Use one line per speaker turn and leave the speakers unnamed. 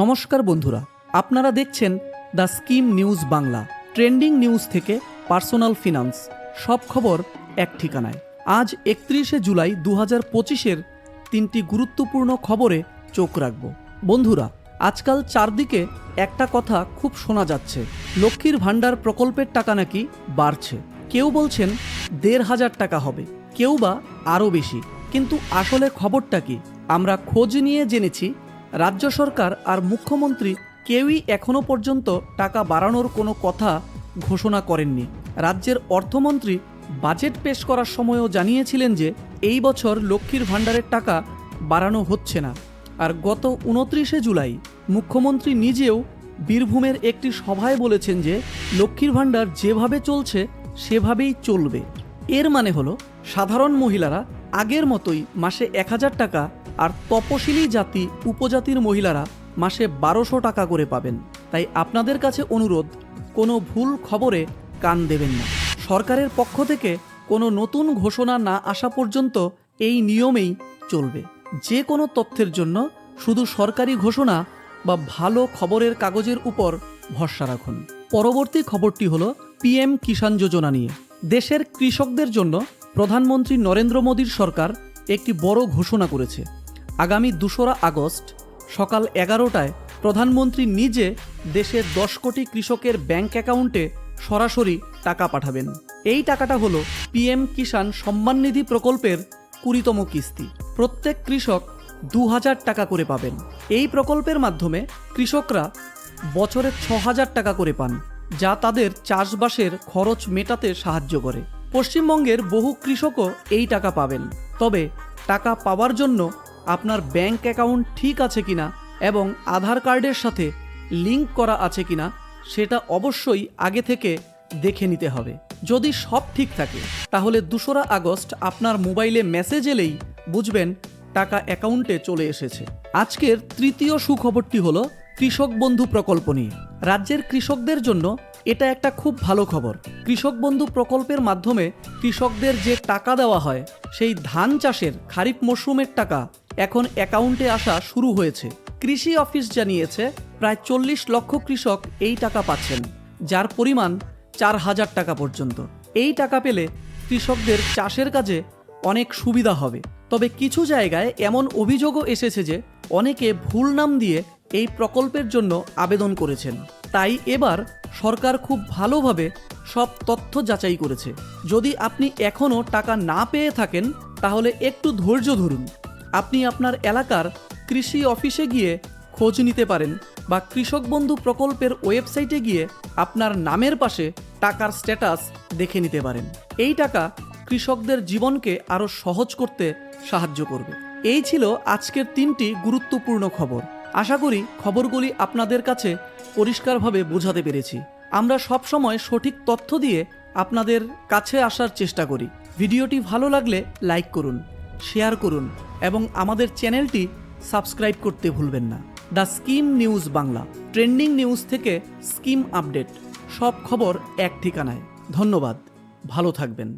নমস্কার বন্ধুরা, আপনারা দেখছেন the scheme news Bangla, trending news থেকে পার্সোনাল ফিনান্স, সব খবর এক ঠিকানায়। আজ একত্রিশে জুলাই দু হাজার পঁচিশের তিনটি গুরুত্বপূর্ণ খবরে চোখ রাখব। বন্ধুরা, আজকাল চারদিকে একটা কথা খুব শোনা যাচ্ছে, লক্ষ্মীর ভাণ্ডার প্রকল্পের টাকা নাকি বাড়ছে। কেউ বলছেন দেড় হাজার টাকা হবে, কেউ বা আরও বেশি, কিন্তু আসলে খবরটা কি? আমরা খোঁজ নিয়ে জেনেছি রাজ্য সরকার আর মুখ্যমন্ত্রী কেউই এখনও পর্যন্ত টাকা বাড়ানোর কোনো কথা ঘোষণা করেননি। রাজ্যের অর্থমন্ত্রী বাজেট পেশ করার সময়ও জানিয়েছিলেন যে এই বছর লক্ষ্মীর ভাণ্ডারের টাকা বাড়ানো হচ্ছে না। আর গত উনত্রিশে জুলাই মুখ্যমন্ত্রী নিজেও বীরভূমের একটি সভায় বলেছেন যে লক্ষ্মীর ভাণ্ডার যেভাবে চলছে সেভাবেই চলবে। এর মানে হলো সাধারণ মহিলারা আগের মতোই মাসে এক হাজার টাকা আর তপশিলি জাতি উপজাতির মহিলারা মাসে বারোশো টাকা করে পাবেন। তাই আপনাদের কাছে অনুরোধ, কোনো ভুল খবরে কান দেবেন না। সরকারের পক্ষ থেকে কোনো নতুন ঘোষণা না আসা পর্যন্ত এই নিয়মেই চলবে। যে কোনো তথ্যের জন্য শুধু সরকারি ঘোষণা বা ভালো খবরের কাগজের উপর ভরসা রাখুন। পরবর্তী খবরটি হলো, পিএম কিষাণ যোজনা নিয়ে। দেশের কৃষকদের জন্য প্রধানমন্ত্রী নরেন্দ্র মোদীর সরকার একটি বড় ঘোষণা করেছে। আগামী দোসরা আগস্ট সকাল এগারোটায় প্রধানমন্ত্রী নিজে দেশের দশ কোটি কৃষকের ব্যাংক অ্যাকাউন্টে সরাসরি টাকা পাঠাবেন। এই টাকাটা হলো পিএম কিষাণ সম্মান নিধি প্রকল্পের কুড়িতম কিস্তি। প্রত্যেক কৃষক দু হাজার টাকা করে পাবেন। এই প্রকল্পের মাধ্যমে কৃষকরা বছরে ছ হাজার টাকা করে পান, যা তাদের চাষবাসের খরচ মেটাতে সাহায্য করে। পশ্চিমবঙ্গের বহু কৃষকও এই টাকা পাবেন। তবে টাকা পাওয়ার জন্য আপনার ব্যাংক অ্যাকাউন্ট ঠিক আছে কিনা এবং আধার কার্ডের সাথে লিঙ্ক করা আছে কিনা সেটা অবশ্যই আগে থেকে দেখে নিতে হবে। যদি সব ঠিক থাকে, তাহলে দোসরা আগস্ট আপনার মোবাইলে মেসেজ এলেই বুঝবেন টাকা অ্যাকাউন্টে চলে এসেছে। আজকের তৃতীয় সুখবরটি হলো কৃষক বন্ধু প্রকল্প নিয়ে। রাজ্যের কৃষকদের জন্য এটা একটা খুব ভালো খবর। কৃষক বন্ধু প্রকল্পের মাধ্যমে কৃষকদের যে টাকা দেওয়া হয়, সেই ধান চাষের খারিফ মরশুমের টাকা এখন অ্যাকাউন্টে আসা শুরু হয়েছে। কৃষি অফিস জানিয়েছে, প্রায় চল্লিশ লক্ষ কৃষক এই টাকা পাচ্ছেন, যার পরিমাণ চার হাজার টাকা পর্যন্ত। এই টাকা পেলে কৃষকদের চাষের কাজে অনেক সুবিধা হবে। তবে কিছু জায়গায় এমন অভিযোগও এসেছে যে, অনেকে ভুল নাম দিয়ে এই প্রকল্পের জন্য আবেদন করেছেন। তাই এবার সরকার খুব ভালোভাবে সব তথ্য যাচাই করেছে। যদি আপনি এখনও টাকা না পেয়ে থাকেন, তাহলে একটু ধৈর্য ধরুন। আপনি আপনার এলাকার কৃষি অফিসে গিয়ে খোঁজ নিতে পারেন বা কৃষক বন্ধু প্রকল্পের ওয়েবসাইটে গিয়ে আপনার নামের পাশে টাকার স্ট্যাটাস দেখে নিতে পারেন। এই টাকা কৃষকদের জীবনকে আরও সহজ করতে সাহায্য করবে। এই ছিল আজকের তিনটি গুরুত্বপূর্ণ খবর। আশা করি খবরগুলি আপনাদের কাছে পরিষ্কারভাবে বোঝাতে পেরেছি। আমরা সবসময় সঠিক তথ্য দিয়ে আপনাদের কাছে আসার চেষ্টা করি। ভিডিওটি ভালো লাগলে লাইক করুন, শেয়ার করুন এবং আমাদের চ্যানেলটি সাবস্ক্রাইব করতে ভুলবেন না। The scheme news Bangla, trending news থেকে স্কিম আপডেট, সব খবর এক ঠিকানায়। ধন্যবাদ, ভালো থাকবেন।